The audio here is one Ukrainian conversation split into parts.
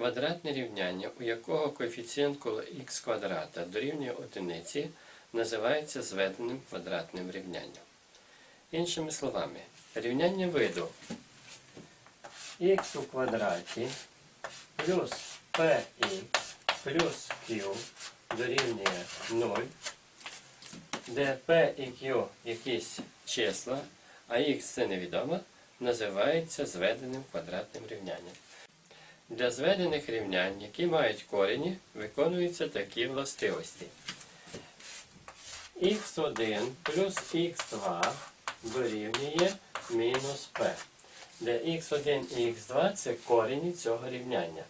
Квадратне рівняння, у якого коефіцієнт коло х квадрата дорівнює одиниці, називається зведеним квадратним рівнянням. Іншими словами, рівняння виду х у квадраті плюс px плюс q дорівнює 0, де p і q якісь числа, а х це невідомо, називається зведеним квадратним рівнянням. Для зведених рівнянь, які мають корені, виконуються такі властивості. х1 плюс х2 дорівнює мінус p, де х1 і х2 це корені цього рівняння.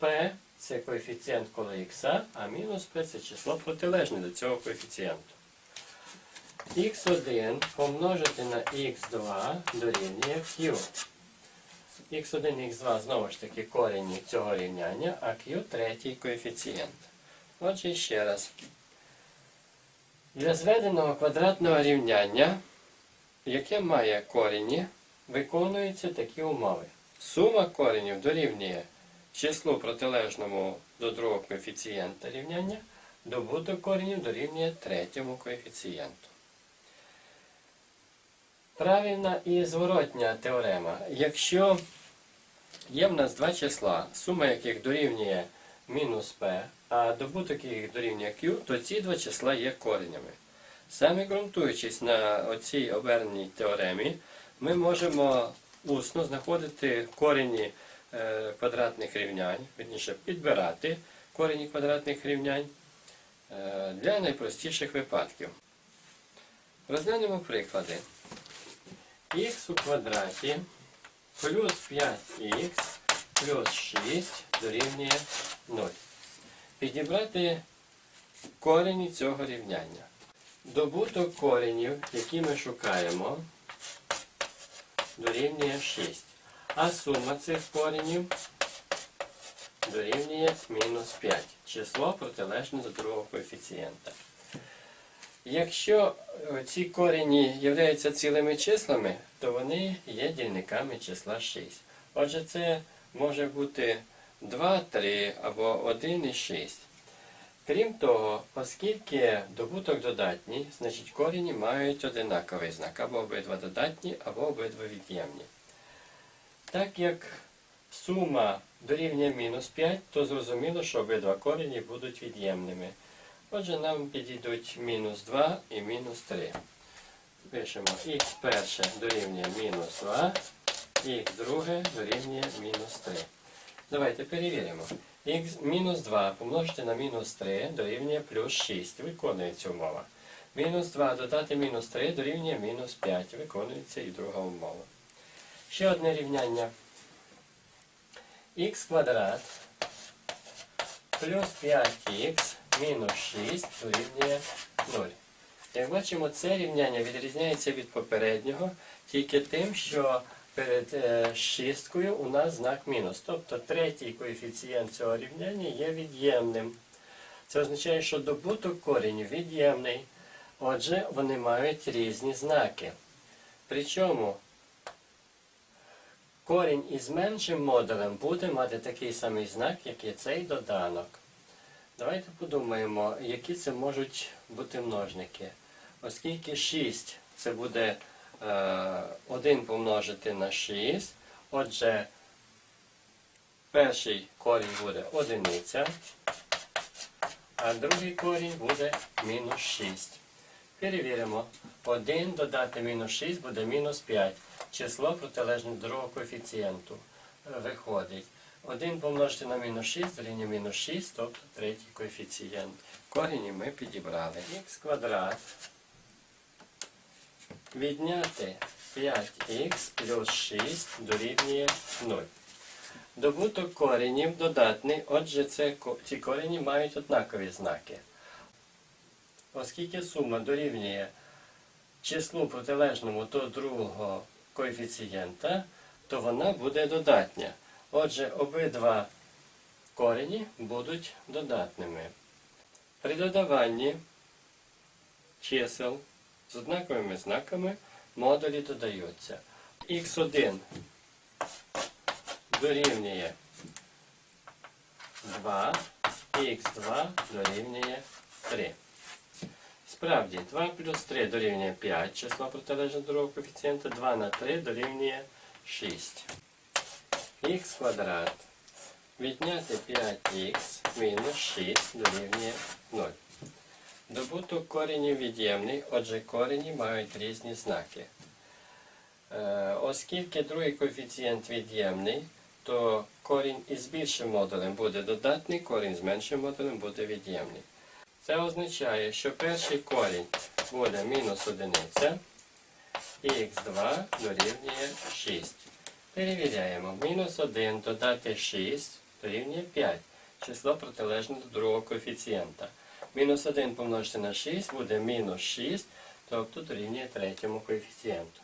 p це коефіцієнт коло х, а мінус p це число протилежне до цього коефіцієнту. х1 помножити на х2 дорівнює q. х1 і х2 знову ж таки корені цього рівняння, а q третій коефіцієнт. Отже, ще раз. Для зведеного квадратного рівняння, яке має корені, виконуються такі умови. Сума коренів дорівнює числу протилежному до другого коефіцієнта рівняння, добуток коренів дорівнює третьому коефіцієнту. Правильна і зворотня теорема. Якщо є в нас два числа, сума яких дорівнює мінус p, а добуток яких дорівнює q, то ці два числа є коренями. Саме ґрунтуючись на оцій оберненій теоремі, ми можемо усно знаходити корені е, квадратних рівнянь, вірніше підбирати корені квадратних рівнянь е, для найпростіших випадків. Розглянемо приклади. х у квадраті плюс 5х плюс 6 дорівнює 0. Підібрати корені цього рівняння. Добуток коренів, які ми шукаємо, дорівнює 6. А сума цих коренів дорівнює мінус 5. Число протилежне до другого коефіцієнта. Якщо е, ці корені являються цілими числами, то вони є дільниками числа 6. Отже, це може бути 2, 3 або 1 і 6. Крім того, оскільки добуток додатній, значить корені мають одинаковий знак, або обидва додатні, або обидва від'ємні. Так як сума дорівнює мінус 5, то зрозуміло, що обидва корені будуть від'ємними. Отже, нам підійдуть мінус 2 і мінус 3. Пишемо х перше дорівнює мінус 2, х друге дорівнює мінус 3. Давайте перевіримо. Мінус 2 помножити на мінус 3 дорівнює плюс 6. Виконується умова. Мінус 2 додати мінус 3 дорівнює мінус 5. Виконується і друга умова. Ще одне рівняння. х квадрат плюс 5х мінус 6 дорівнює 0. Як бачимо, це рівняння відрізняється від попереднього тільки тим, що перед е, шісткою у нас знак мінус. Тобто третій коефіцієнт цього рівняння є від'ємним. Це означає, що добуток коренів від'ємний. Отже, вони мають різні знаки. Причому корінь із меншим модулем буде мати такий самий знак, як і цей доданок. Давайте подумаємо, які це можуть бути множники. Оскільки 6 це буде е, 1 помножити на 6, отже, перший корінь буде одиниця, а другий корінь буде мінус 6. Перевіримо. 1 додати мінус 6 буде мінус 5. Число протилежне другого коефіцієнту е, виходить. 1 помножити на мінус 6 дорівнює мінус 6, тобто третій коефіцієнт. Корені ми підібрали. х квадрат відняти 5х плюс 6 дорівнює 0. Добуток коренів додатний, отже, це, ці корені мають однакові знаки. Оскільки сума дорівнює числу протилежному до другого коефіцієнта, то вона буде додатня. Отже, обидва корені будуть додатними. При додаванні чисел з однаковими знаками модулі додаються. х1 дорівнює 2, х2 дорівнює 3. Справді, 2 плюс 3 дорівнює 5, число протилежне другого коефіцієнта, 2 на 3 дорівнює 6. Х квадрат відняти 5х мінус 6 дорівнює 0. Добуток коренів від'ємний, отже корені мають різні знаки. Е, Оскільки другий коефіцієнт від'ємний, то корінь із більшим модулем буде додатний, корінь з меншим модулем буде від'ємний. Це означає, що перший корінь буде мінус одиниця, і х2 дорівнює 6. Перевіряємо. Мінус 1 додати 6 дорівнює 5. Число протилежне до другого коефіцієнта. Мінус 1 помножити на 6 буде мінус 6, тобто дорівнює третьому коефіцієнту.